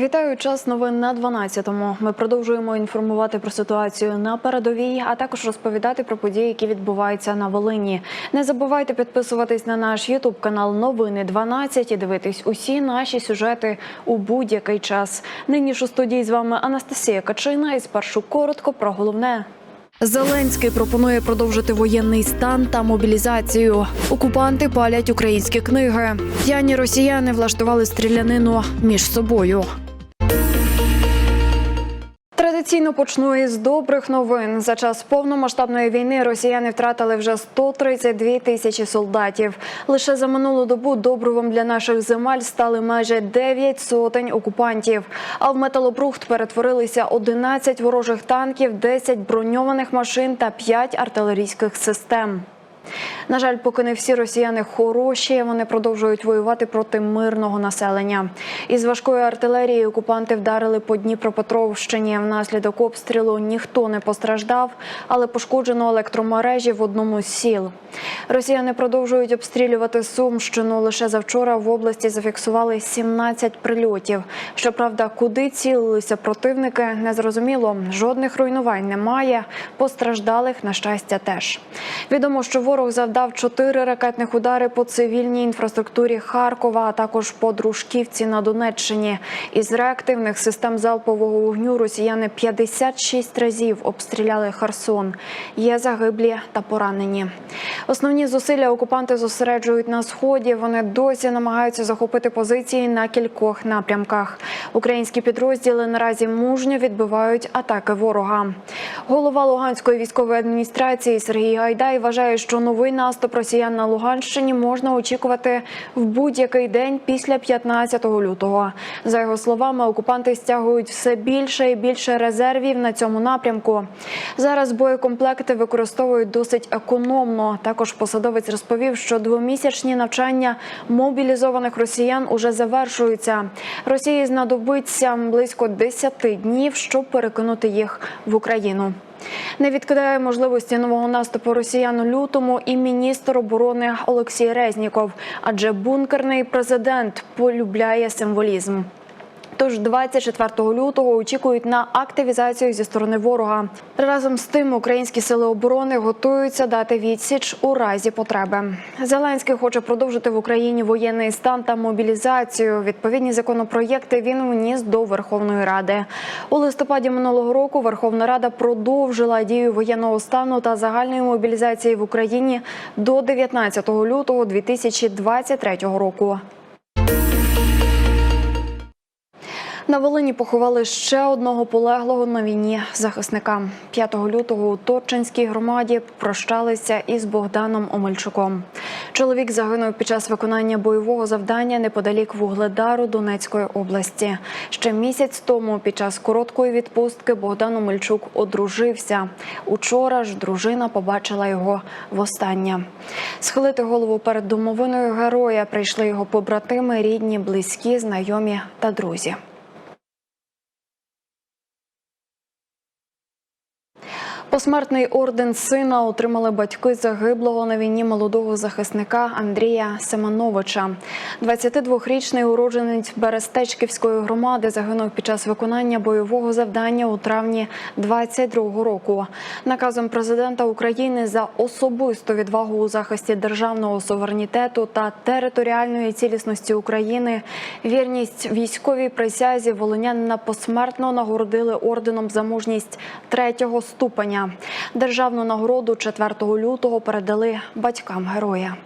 Вітаю час новин на 12-му. Ми продовжуємо інформувати про ситуацію на передовій, а також розповідати про події, які відбуваються на Волині. Не забувайте підписуватись на наш Ютуб канал Новини 12 і дивитись усі наші сюжети у будь-який час. Нині ж у студії з вами Анастасія Качина. І спершу коротко про головне. Зеленський пропонує продовжити воєнний стан та мобілізацію. Окупанти палять українські книги. П'яні росіяни влаштували стрілянину між собою. Традиційно почну із добрих новин. За час повномасштабної війни росіяни втратили вже 132 тисячі солдатів. Лише за минулу добу добривом для наших земель стали майже 9 сотень окупантів. А в металобрухт перетворилися 11 ворожих танків, 10 броньованих машин та 5 артилерійських систем. На жаль, поки не всі росіяни хороші, вони продовжують воювати проти мирного населення. Із важкої артилерії окупанти вдарили по Дніпропетровщині. Внаслідок обстрілу ніхто не постраждав, але пошкоджено електромережі в одному з сіл. Росіяни продовжують обстрілювати Сумщину. Лише завчора в області зафіксували 17 прильотів. Щоправда, куди цілилися противники, незрозуміло. Жодних руйнувань немає. Постраждалих на щастя теж. Відомо, що ворог завдав чотири ракетних удари по цивільній інфраструктурі Харкова, а також по Дружківці на Донеччині. Із реактивних систем залпового вогню росіяни 56 разів обстріляли Херсон. Є загиблі та поранені. Основні зусилля окупанти зосереджують на сході. Вони досі намагаються захопити позиції на кількох напрямках. Українські підрозділи наразі мужньо відбивають атаки ворога. Голова Луганської військової адміністрації Сергій Гайдай вважає, що новий наступ росіян на Луганщині можна очікувати в будь-який день після 15 лютого. За його словами, окупанти стягують все більше і більше резервів на цьому напрямку. Зараз боєкомплекти використовують досить економно. Також посадовець розповів, що двомісячні навчання мобілізованих росіян уже завершуються. Росії знадобиться близько 10 днів, щоб перекинути їх в Україну. Не відкидає можливості нового наступу росіян у лютому і міністр оборони Олексій Резніков, адже бункерний президент полюбляє символізм. Тож 24 лютого очікують на активізацію зі сторони ворога. Разом з тим українські сили оборони готуються дати відсіч у разі потреби. Зеленський хоче продовжити в Україні воєнний стан та мобілізацію. Відповідні законопроєкти він вніс до Верховної Ради. У листопаді минулого року Верховна Рада продовжила дію воєнного стану та загальної мобілізації в Україні до 19 лютого 2023 року. На Волині поховали ще одного полеглого на війні захисника. 5 лютого у Торчинській громаді прощалися із Богданом Омельчуком. Чоловік загинув під час виконання бойового завдання неподалік Вугледару Донецької області. Ще місяць тому, під час короткої відпустки, Богдан Омельчук одружився. Учора ж дружина побачила його востаннє. Схилити голову перед домовиною героя прийшли його побратими, рідні, близькі, знайомі та друзі. Посмертний орден сина отримали батьки загиблого на війні молодого захисника Андрія Семеновича. 22-річний уродженець Берестечківської громади загинув під час виконання бойового завдання у травні 22-го року. Наказом президента України за особисту відвагу у захисті державного суверенітету та територіальної цілісності України, вірність військовій присязі волинянина посмертно нагородили орденом за мужність третього ступеня. Державну нагороду 4 лютого передали батькам героя.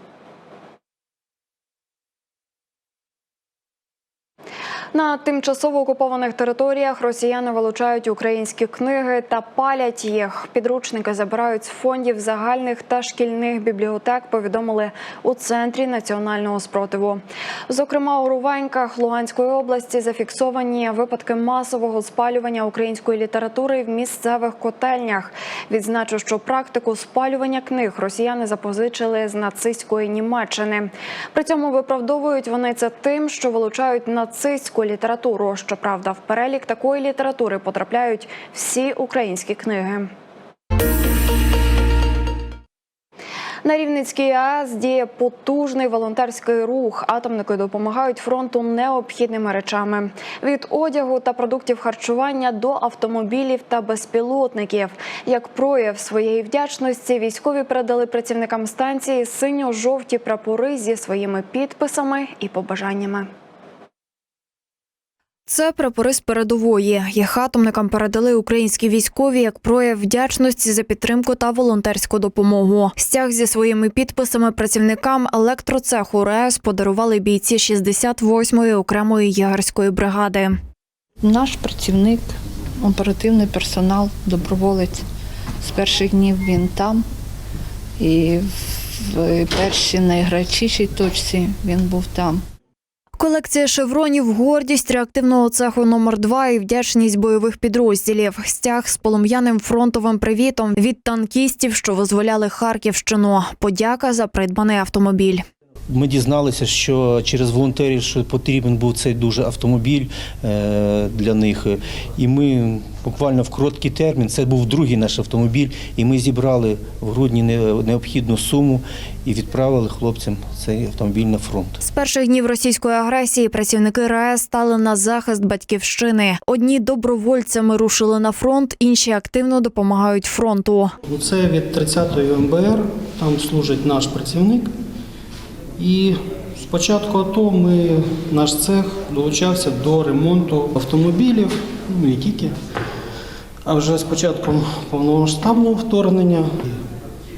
На тимчасово окупованих територіях росіяни вилучають українські книги та палять їх. Підручники забирають з фондів загальних та шкільних бібліотек. Повідомили у центрі національного спротиву. Зокрема, у Руваньках Луганської області зафіксовані випадки масового спалювання української літератури в місцевих котельнях. Відзначу, що практику спалювання книг росіяни запозичили з нацистської Німеччини. При цьому виправдовують вони це тим, що вилучають нацистську літературу. Щоправда, в перелік такої літератури потрапляють всі українські книги. На Рівненській АЕС діє потужний волонтерський рух. Атомники допомагають фронту необхідними речами від одягу та продуктів харчування до автомобілів та безпілотників. Як прояв своєї вдячності, військові передали працівникам станції синьо-жовті прапори зі своїми підписами і побажаннями. Це прапори з передової. Їх атомникам передали українські військові як прояв вдячності за підтримку та волонтерську допомогу. Стяг зі своїми підписами працівникам електроцеху РЕС подарували бійці 68-ї окремої ягерської бригади. Наш працівник, оперативний персонал, доброволець. З перших днів він там. І в першій найгарячішій точці він був там. Колекція шевронів, гордість реактивного цеху номер 2 і вдячність бойових підрозділів. Стяг з полум'яним фронтовим привітом від танкістів, що визволяли Харківщину. Подяка за придбаний автомобіль. Ми дізналися, що через волонтерів що потрібен був цей дуже автомобіль е, для них. І ми буквально в короткий термін, це був другий наш автомобіль, і ми зібрали в грудні необхідну суму і відправили хлопцям цей автомобіль на фронт. З перших днів російської агресії працівники РАЕС стали на захист батьківщини. Одні добровольцями рушили на фронт, інші активно допомагають фронту. Ну, Це від 30-ї МБР, там служить наш працівник. І з початку АТО ми, наш цех долучався до ремонту автомобілів, ну не тільки. А вже з початком повномасштабного вторгнення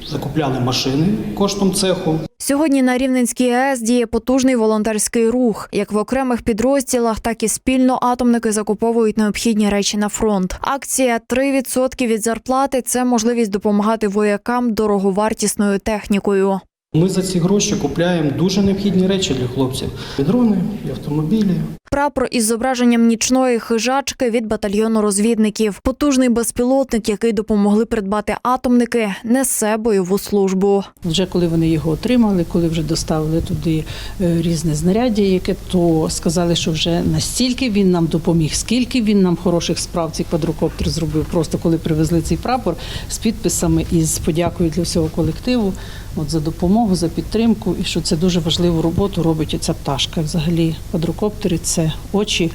закупляли машини коштом цеху. Сьогодні на Рівненській АЕС діє потужний волонтерський рух. Як в окремих підрозділах, так і спільно атомники закуповують необхідні речі на фронт. Акція «3% від зарплати це можливість допомагати воякам дороговартісною технікою. Ми за ці гроші купляємо дуже необхідні речі для хлопців: і дрони, і автомобілі. Прапор із зображенням нічної хижачки від батальйону розвідників. Потужний безпілотник, який допомогли придбати атомники, несе бойову службу. Вже коли вони його отримали, коли вже доставили туди е, різне знаряддя, яке то сказали, що вже настільки він нам допоміг, скільки він нам хороших справ цей квадрокоптер зробив. Просто коли привезли цей прапор з підписами і з подякою для всього колективу, от за допомогу, за підтримку, і що це дуже важливу роботу робить оця пташка. Взагалі, квадрокоптери це очі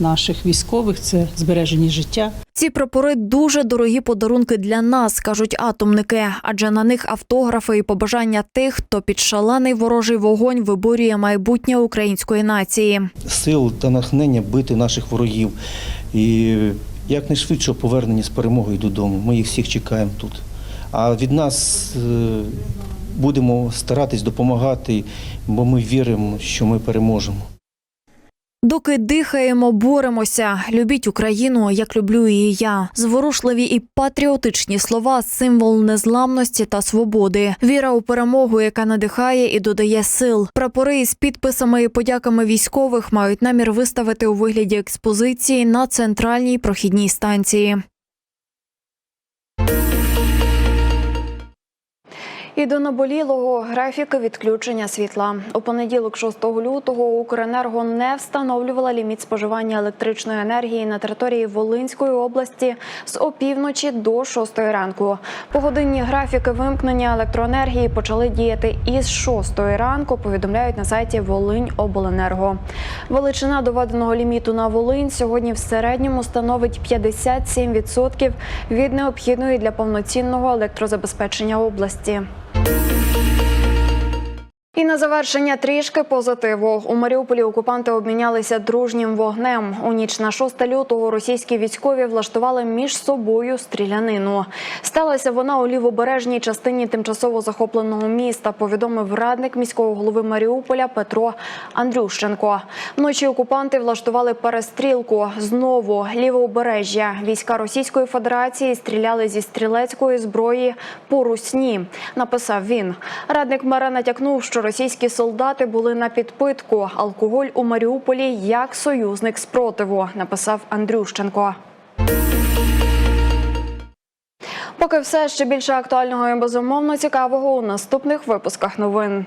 наших військових, це збережені життя. Ці прапори дуже дорогі подарунки для нас, кажуть атомники, адже на них автографи і побажання тих, хто під шалений ворожий вогонь виборює майбутнє української нації. Сил та натхнення бити наших ворогів. І якнайшвидше повернення з перемогою додому. Ми їх всіх чекаємо тут. А від нас е, будемо старатись допомагати, бо ми віримо, що ми переможемо. Доки дихаємо, боремося. Любіть Україну, як люблю її я. Зворушливі і патріотичні слова символ незламності та свободи. Віра у перемогу, яка надихає і додає сил. Прапори із підписами і подяками військових мають намір виставити у вигляді експозиції на центральній прохідній станції. І до наболілого графіки відключення світла. У понеділок, 6 лютого, Укренерго не встановлювала ліміт споживання електричної енергії на території Волинської області з опівночі до 6 ранку. Погодинні графіки вимкнення електроенергії почали діяти із 6 ранку. Повідомляють на сайті Волинь Обленерго. Величина доведеного ліміту на Волинь сьогодні в середньому становить 57% від необхідної для повноцінного електрозабезпечення області. Música І на завершення трішки позитиву. У Маріуполі окупанти обмінялися дружнім вогнем. У ніч на 6 лютого російські військові влаштували між собою стрілянину. Сталася вона у лівобережній частині тимчасово захопленого міста. Повідомив радник міського голови Маріуполя Петро Андрющенко. Вночі окупанти влаштували перестрілку. Знову лівобережжя. Війська Російської Федерації стріляли зі стрілецької зброї по русні. Написав він. Радник мера натякнув, що російські солдати були на підпитку. Алкоголь у Маріуполі як союзник спротиву. Написав Андрющенко. Поки все ще більше актуального і безумовно цікавого у наступних випусках новин.